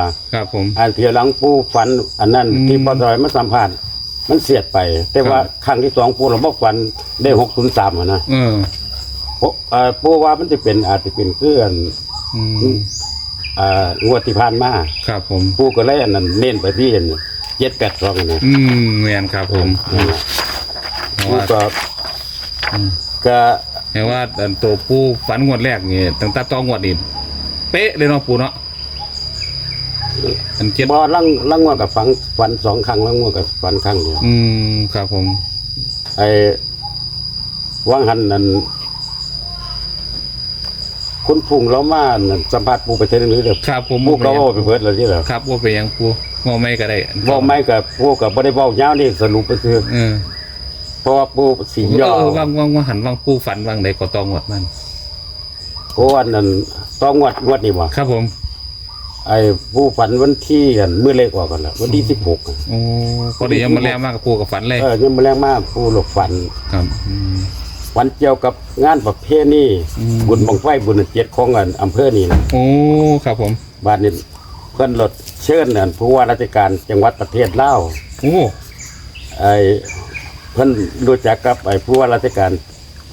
ล่ะครับผม อันเทียหลังปูฝัน อันนั้นอืมที่พอตอยมาสัมภาษณ์มันเสียดไป แต่ว่าครับ ครั้งที่สองปูเราบอกฝันได้หกศูนย์สามนะเออโอ้เอ่อปูว่ามันจะเป็นอาจจะเป็นเคลื่อนอืมอ่างวดที่ผ่านมาครับผม ปูก็เลยอันนั้นเน้นไปที่เจ็ดแปดสองนะอืมแมนครับผมนั่นน่ะเพราะปูว่าก็อืมก็เห็นว่าอันตัวปูฝันงวดแรกนี่ตั้งแต่ตองวดนี่เป๊ะเลยเนาะปูเนาะ อันเจ็ดบอลังลังงวดกับฝันฝันสองครั้งลังงวดกับฝันครั้งเดียวอืมครับผม ไอ้ว่างหันนั้นคุณพุ่งแล้วมานั่นสัมภาษณ์ปูไปเทนึงหรือเด้อครับผมปูก็เว่าไปเบิดแล้วที่เหรอครับว่าไปยังปูว่าไม่ก็ได้เว่าไม่กับปูกับบ่ได้เว้ายาวนี่สรุปก็คือเออเพราะว่าปูสีเอย่ออว่างว่างว่างหันว่างปูฝันว่างใดก็ตองวดมันเพราะว่านั่นต้องงวดงวดนี่บ่ครับผม ไอ้ผู้ฝันวันที่กันมื้อเลขออกกันละวันที่16อะโอ้พอดียังมาแรงมากกับปูกับฝันเลยเออยังบ่แรงมากผู้หลบฝันครับอืมวันเกี่ยวกับงานประเพณีอืมบุญบังไฟบุญเจ็ดของอันอำเภอนี่นะโอ้ครับผมบ้านนี้เพิ่นรถเชิญนั่นผู้ว่าราชการจังหวัดประเทศลาวโอ้ไอ้เพิ่นรู้จักกับไอ้ผู้ว่าราชการ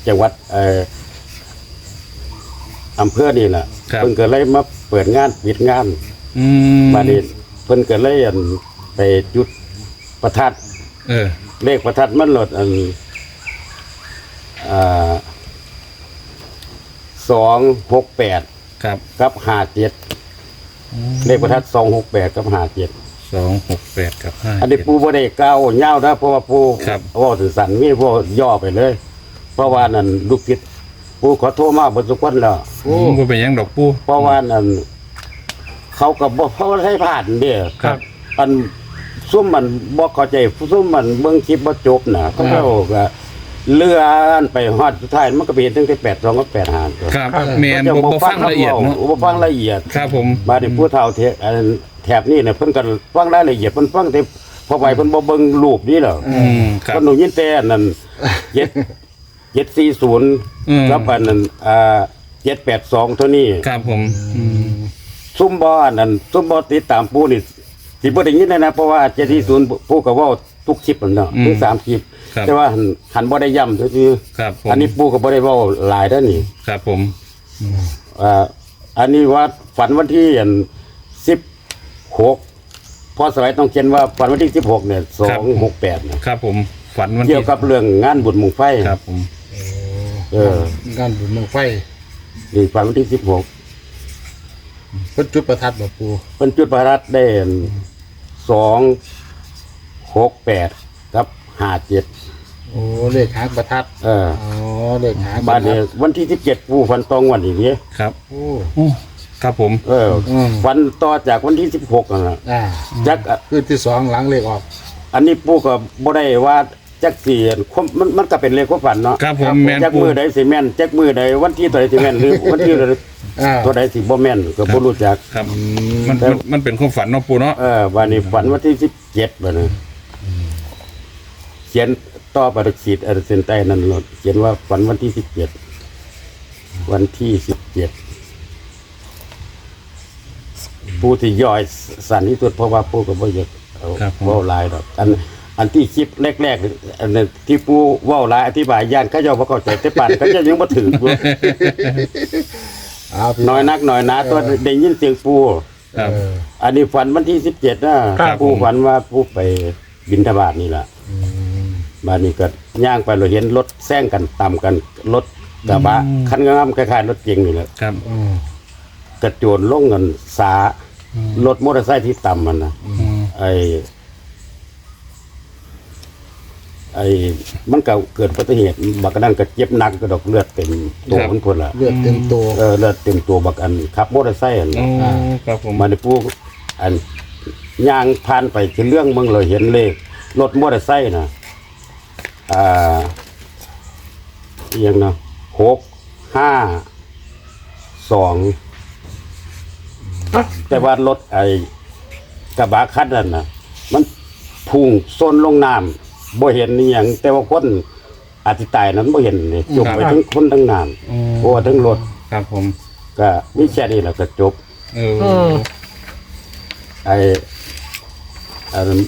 จังหวัดเอ่ออำเภอนี่ล่ะครับเพิ่นก็เลยมา เปิดงานปิดงานอืมบ้านนี้เพิ่นก็เลยอันไปจุดประทัด เออ เลขประทัดมันลดอันอ่าสองหกแปดครับกับห้าเจ็ดเลขประทัดสองหกแปดกับห้าเจ็ดสองหกแปดกับห้าอันนี้ปูบ่ได้ก้าวเย้าวนะเพราะว่าปูครับ เว่าสื่อสันมีพวกย่อไปเลย เพราะว่านั่นลูกศิษย์ ปูขอโทษมากบนทุกคนแล้วโอ้บ่เป็นหยังดอกปูเพราะว่านั่นเขากับบ่เขาให้ผ่านเด้อครับ อันซุ่มมันบ่เข้าใจซุ่มมันเบิ่งคลิปบ่จบน่ะเขาเจ้าก็เลื่อนไปฮอดสุดท้ายมันก็ไปเห็นตั้งแต่8 2กับ8 5ครับแมนบ่บ่ฟังละเอียดเนาะบ่ฟังละเอียดครับผมมาในผู้เฒ่าเทอันแถบนี้เนี่ยเพิ่นก็ฟังรายละเอียดเพิ่นฟังแต่พอไปเพิ่นบ่เบิ่งรูปนี่หรอกอืมครับเพิ่นหนูยินแต่อันนั้นเจ็ด เจ็ดสี่ศูนย์อืม กับอันนั้นอ่าเจ็ดแปดสองเท่านี้ครับผมอืมซุ่มบ่อันนั้นซุ่มบ่ติดตามปูนี่สิบ่ได้ยินเลยนะเพราะว่าเจ็ดสี่ศูนย์ปูก็เว้าทุกคลิปนั่นเนาะถึงสามคลิปครับแต่ว่าหันหันบ่ได้ย้ำซื่อครับผมๆอันนี้ปูก็บ่ได้เว้าหลายเด้อนี่ ครับผม อ่าอันนี้ว่าฝันวันที่อันสิบหกพอสมัยต้องเขียนว่าฝันวันที่สิบหกเนี่ยสองหกแปดเนี่ยครับผมฝันวันเกี่ยวกับเรื่องงานบุญมุงไฟ ครับผม เออ งานบุญเมืองไฟนี่ฝันวันที่สิบหกเพิ่นจุดประทัดบ่ปูเป็นจุดประทัดได้สองหกแปดกับห้าเจ็ดโอ้เลขหางประทัดเอออ๋อเลขหางปบ้าระนทันี้ดวันที่สิบเจ็ดปูฟันตองวันอย่างนี้ครับโอ้โอ้ครับผม เอออมฟันต่อจากวันที่สิบหกนะอ่าจัก คืนที่สองหลังเลขออกอันนี้ปูก็บ่ได้ว่า จักเสียนความมันมันก็เป็นเลขความฝันเนาะครับผมแมนจักปูมือใดสิแม่นจักมือใดวันที่ตัวใดสิแม่นหรือวันที่ตัวใดอ่าตัวใดสิบ่แม่นก็บ่รู้จัก ครับมันมันมันเป็นความฝันเนาะปูเนาะเออวันนี้ฝันวันที่17บัดนี้เขียนต่อประขีดเออเส้นใต้นั่นโลดเขียนว่าฝันวันที่17วันที่17ผู้ที่ย่อยสันที่สุดเพราะว่าผู้ก็บ่อยากเอาครับผมเว้าหลายดอกอัน อันที่คลิปแรกๆอันนั้นที่ผู้เว้าหลายอธิบายย่านเขาเจ้าบ่เข้าใจแต่ปานเขาเจ้ายังบ่ถึงอยู่เอาพี่น้อยนักน้อยหนาตัวได้ยินเสียงปู ครับ เอออันนี้ฝันวันที่สิบเจ็ดนะครับปูผมฝันว่าปูไปบินทบาทนี่แหละบ้านนี้ก็ย่างไปเราเห็นรถแซงกันต่ำกันรถกระบะคันงามคล้ายๆรถเก๋งนี่แหละครับ อืมกระโจนลงกันสารถมอเตอร์ไซค์ที่ต่ำมันนะอืมไอ้ ไอ้มันก็เกิดอุบัติเหตุบักกระนั่นก็เจ็บหนักกระดอกเลือดเต็มตัวมันพุ่นละเลือดเต็มตัว เออเลือดเต็มตัวบักอันขับมอเตอร์ไซค์อันโอ้ครับผม มาในปูอันย่างผ่านไปที่เรื่องเมืองเราเห็นเลขรถมอเตอร์ไซค์นะอ่าเอียงนะหกห้าสองแต่ว่ารถไอ้กระบะคันนั้นนะมันพุ่งโซนลงน้ำ บ่เห็นนี่ยังแต่ว่าคนอาจจะตายนั้นบ่เห็นนี่จมไปทั้งคนทั้งน้ำเพราะว่าทั้งรถครับผม ก็มีแค่นี้แหละก็จบ เออไออัน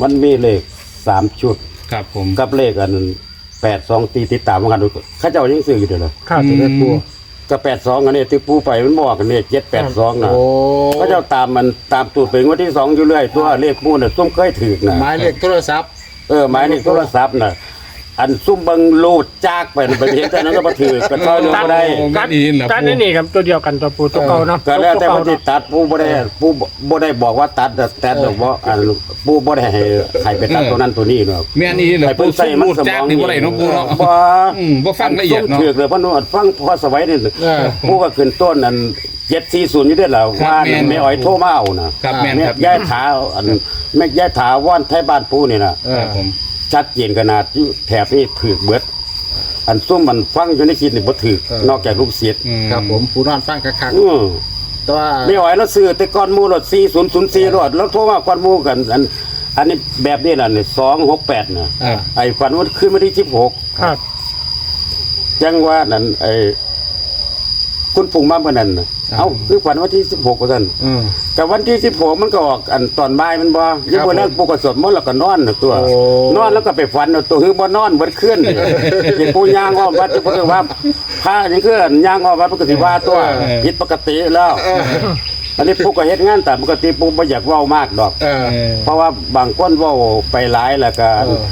มันมีเลขสามชุด ครับผม กับเลขอันแปดสองตีติดตามกันดูเข้าเจ้ายังซื้ออยู่เด้อเลยข้าวจะได้ปู กับแปดสองอันนี้ที่ปูไปมันบอกกันเนี่ยเจ็ดแปดสองนะโอ้เข้าเจ้าตามมันตามตูดเป็นวันที่สองอยู่เรื่อยตัวเลขปูน่ะซุ่มเคยถือนะหมายเลขโทรศัพท์ เออหมายเลขโทรศัพท์น่ะ อันซุ่มเบังลูดจากไปน่ะไปเห็นแต่นั้นก็มาถือกันก็ยังไม่ได้โอ้แม่นอีเหรอตัดปูนี่นี่ครับตัวเดียวกันตัวปูตัวเก่าเนาะก็แล้วแต่ตัคนที่ตัดปูบ่ได้ปูบ่ได้บอกว่าตัดแต่แต่ดอกว่าอันปูบ่ได้ให้ใครไปตัดตัวนั้นตัวนี้เนาะแม่นอีเหรอให้ปูเพิ่นใส่ใส่รูมันดสมจากองนี่บ่ได้เนาะปูเนาะบ่อืมบ่ฟังละเอียดเนาะถือเลยเพราะว่าฟังพอสวัยนี่เออปูก็ขึ้นต้นอัน740อยู่เด้อล่ะครับว่าแม่นแม่อ้อยโทรมาเอานะครับแม่นแม่ครับยายถาอันแม่ยายถาว่านไทยบ้านปูนี่น่ะเอคอรับผม ชัดเจนขนาดอยู่แถบนี้ถือเบิด อันซุ่มมันฟังอยู่ในคิดนี่บ่ถือนอกจากลูกศิษย์อืมครับผมปูนอนฟังคักอือๆแต่ว่าไม่ไหวแล้วซื้อแต่ก่อนหมู่รถ4004รถแล้วโทรมาก่อนหมู่กัน อัน อันนี้แบบนี้ล่ะนี่268น่ะอ่าไอ้ฝันว่าขึ้นมาที่16 ครับ จังว่านั่นไอ้ คุณปุ่งมาเมื่อนั้นน่ะเอ้าคือฝันวันที่16ว่าซั่นอืม กับวันที่16มันก็ออกอันตอนบ่ายมันบ่ยังบ่นั่งปลุกก็สวดมนต์แล้วก็นอนน่ะตัว โอ้ นอนแล้วก็ไปฝันเอาตัวคือบ่นอนบ่เคลื่อนเห็นผู้ย่างอ้อมวัดเพิ่นว่าพาอย่างคืออันย่างอ้อมวัดปกติว่าตัวผิดปกติแล้ว อันนี้ผู้ก็เฮ็ดงานตามปกติผู้บ่อยากเว้ามากดอกเออเออ เพราะว่าบางคนเว้าไปหลายแล้วก็เออ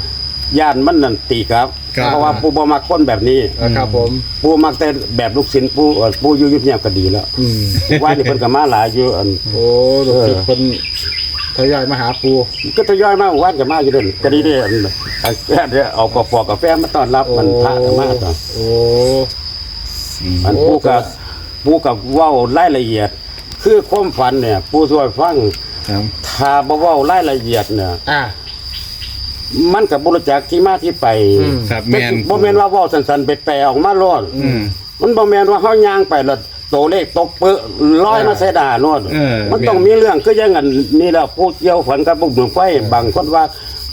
ย่านมันนั่นตีครับ ครับ เพราะว่าผู้บ่มักคนแบบนี้เออครับผมผู้มักแต่แบบลูกศิษย์ผู้เอ่อผู้อยู่เงียบๆก็ดีแล้วอืม ว่านี่เพิ่นก็มาหลายอยู่อัน โอ้ลูกศิษย์คนทยอยมาหาปู ก็ทยอยมาว่านก็มาอยู่เด้อก็ดีเด้ออันอันเดี๋ยวเอากาแฟกาแฟมาต้อนรับมันพระก็มาตอน โอ้ อันโอ้ผู้กับก็ผู้กับเว้ารายละเอียด คือความฝันเนี่ย ผู้ช่วยฟังครับ ถ้าบ่เว้ารายละเอียดเนี่ยอ่า มันก็บ่รู้จักที่มาที่ไปอืม ครับแม่น บ่แม่นว่าเว้าสั้นๆไปแปลออกมาโลดอืม มันบ่แม่นว่าเฮาย่างไปแล้วตัวเลขตกเปอะลอยมาใส่ดาโน่นเออมันต้องมีเรื่องคืออย่างนั้นนี่แหละผู้เกี่ยวฝันกับบุกดวงไฟบางคนว่า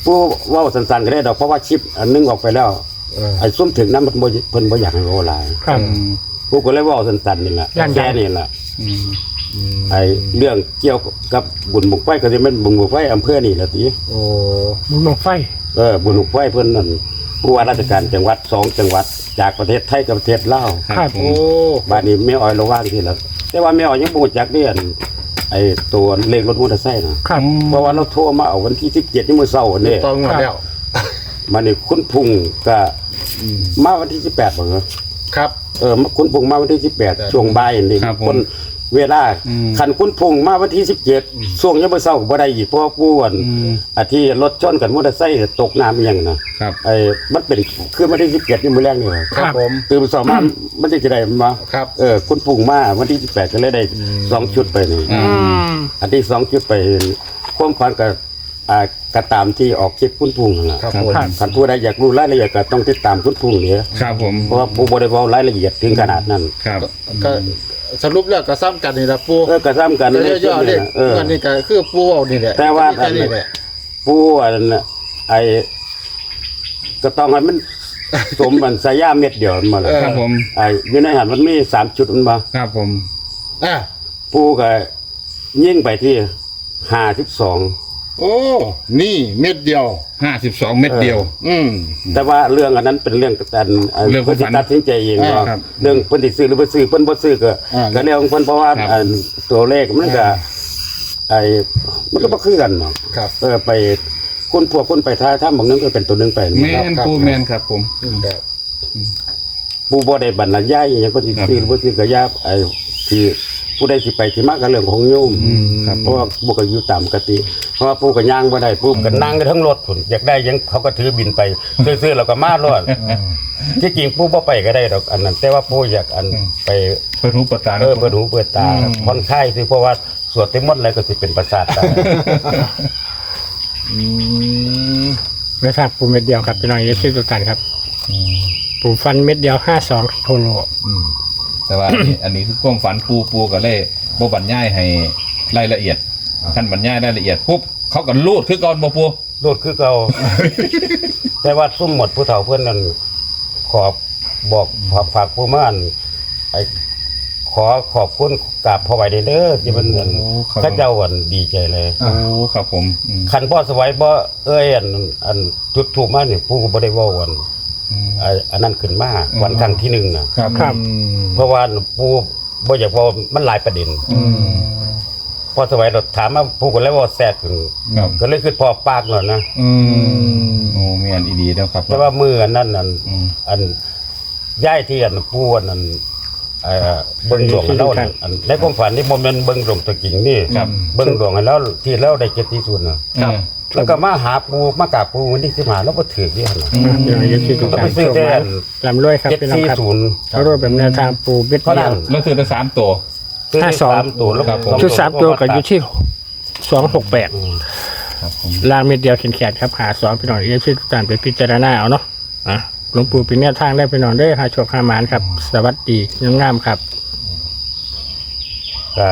ผู้เว้าสั้นๆก็ได้ดอกเพราะว่าชิปอันนึงออกไปแล้วเออ ไอ้ซุ่มถึงนั้นมันบ่เพิ่นบ่อยากให้เว้าหลายครับอืมผู้ก็เลยเว้าสั้นๆนี่แหละย่านแค่นี้แหละอืม ไอ้เรื่องเกี่ยวกับบุญบุกไฟก็สิแม่นบุญบุกไฟอำเภอนี่แหละติโอ้มุนลงไฟเออบุญบุกไฟเพิ่นนั่นผู้ว่าราชการจังหวัดสองจังหวัด จากประเทศไทยกับประเทศลาวครับผโอ้มบ้านนี้แม่อ้อยระว่างที่แล้วแต่ว่าแม่อ้อยยังบ่รู้จักเด้อันไอ้ตัวเลขรถมอเตอร์ไซค์นะครับเพราะว่าเราโทรมาเอาวันที่17นี่มื้อเช้านี่ต้องงวดแล้วมานี่คุณพุ่งก็มาวันที่18บ่เหรอครับ เออคุณพุ่งมาวันที่18ช่วงบ่ายนี่ครับผมคนเวลาอืมคันคุณพุ่งมาวันที่17ช่วงยามมื้อเช้าก็บ่ได้อีกเพราะว่าผู้อันอืม อาที่รถชนกันมอเตอร์ไซค์ตกน้ำอหยังนะครับ ไอ้มันเป็นคือวันที่17นี่มื้อแรกนี่เหรอครับผม ตื่นสองมา มันจะได้มาครับ เออคุณพุ่งมาวันที่18ก็เลยได้สองชุดไปนี่อ่าอืม อันที่สองชุดไปความฝันกับ อ่ากระตามที่ออกคลิปคุณพุ่งนั่นล่ะครับครับผมคันผู้ใดอยากรู้รายละเอียดก็ต้องติดตามคุณพุ่งเนี่ยครับผมเพราะว่าผู้บริวารรายละเอียดถึงขนาดนั้นครับก็สรุปแล้วก็ซ้ำกันนี่ละปูเออกระซ้ำกันก็ในย่ชุอดๆเลนี้ขนะเอออันนี้ก็คือปูเอานี่แหละแต่ว่า อันนี้แหละผู้อันน่ะไอ้ก็ต้องให้มัน สมมันสายาเม็ดเดียวมันมาเลยครับผมไอ้อยู่ในหันมันมีสามจุดมันมาครับผมอะผู้ก็ยิ่งไปที่ห้าสิบสอง โอ้ นี่เม็ดเดียว ห้าสิบสองเม็ดเดียว อืม แต่ว่าเรื่องอันนั้นเป็นเรื่องแต่เรื่องเพิ่นสิความฝันตัดสินใจเองอ่าว่าครับเรื่องเพิ่นสิซื้อหรือบ่ซื้อเพิ่นบ่ซื้อก็อ่า ก็เรื่องของเพิ่นเพราะว่าครับ อันตัวเลขมันก็ไอ้มันก็บ่คือกันเนาะครับเออไปคุณพวกคุณไปท้ายถ้าบางนึงก็เป็นตัวหนึงไปแม่นปูแม่นครับผมแบบผู้บ่ได้บรรยายอหยังเพิ่นสิครับซื้อหรือบ่ซื้อก็อย่าไอ้ที่ ผู้ใดสิไปสิมาก็เรื่องของโยมครับเพราะว่าผู้ก็อยู่ตามปกติ เพราะว่าผู้ก็ย่างบ่ได้ผู้ก็นั่งกันทั้งรถพุ่นอยากได้หยังเขาก็ถือบินไปซื้อๆแล้วก็มารอดที่จริงผู้บ่ไปก็ได้ดอกอันนั้น แต่ว่าผู้อยากอันไปเปิดหูเปิดตาเออเปิดหูเปิดตาอืมผ่อนคลายสิเพราะว่าสวดเต็มหมดอะไรก็สิเป็นประสาทตาอืมไม่ทราบปูเม็ดเดียวครับพี่น้องเอฟซีตัวกันครับปูฟันเม็ดเดียวห้าสองโทโลอืม แต่ว่าอันนี้ อันนี้คือความฝันปูปูก็เลยบ่บรรยายให้รายละเอียดขั้นบรรยายรายละเอียดปุ๊บเขาก็รูดคือก่อนบ่ปูโลดคือเก่า แต่ว่าซุ่มหมดผู้เฒ่าเพื่อนนั่นขอบบอกฝากฝากผู้ม่านไอ้ขอขอบคุณกราบพ่อไว้เด้อที่มันเงินโอ้ครับข้าเจ้าอันดีใจเลย โอ้ครับผมอืม คันพ่อสวัยบ่เอ้ยอันอันจุดถูกมานี่ปู่ก็บ่ได้เว้าวัน อืมอ่าอันนั้นขึ้นมาวันครั้งที่หนึ่งน่ะครับครับ เพราะว่าปู่บ่อยากเว่ามันหลายประเด็นอืม พอสวัยเราถามมาปู่ก็เลยเว่าแทรกขึ้นครับ ก็เลยคือพอปากหน่อยนะอืมโอ้แม่นอีดีแล้วครับ แต่ว่ามืออันนั้นอันอืม อันย้ายที่อันปู่อันนั้นเอ่อเบิ่งดวงให้เราน่ะอันในความฝันนี่บ่แม่นเบิ่งดวงตัวจริงนี่ครับ เบิ่งดวงให้เราที่เราได้เจ็ดที่สุดน่ะครับ แล้วก็มาหาปู่มากราบปู่วันที่15แล้วบ่ถือที่หั่นน่ะอืมพี่น้องเอฟซีทุกต้องท่าไปนซื้อโชคแต่มาอันลำรวยครับพี่น้องครับ740เขารวยแบบแนวทางปูเม็ดเท่าเดีนั้ยนว แล้วคือได้สามตัว ซื้อห้าได้สองสามตัวแล้วครับผม ชุดสามตัวก็อยู่ที่สองหกแปดอืมครับผมล่างเม็ดเดียวแขนๆครับหาสองพี่น้องเอฟซีทุกท่านไปพิจารณาเอาเนาะอะหลวงปู่เป็นแนวทางได้พี่น้องเด้อหาโชคหามานครับ สวัสดีงามๆครับ ก็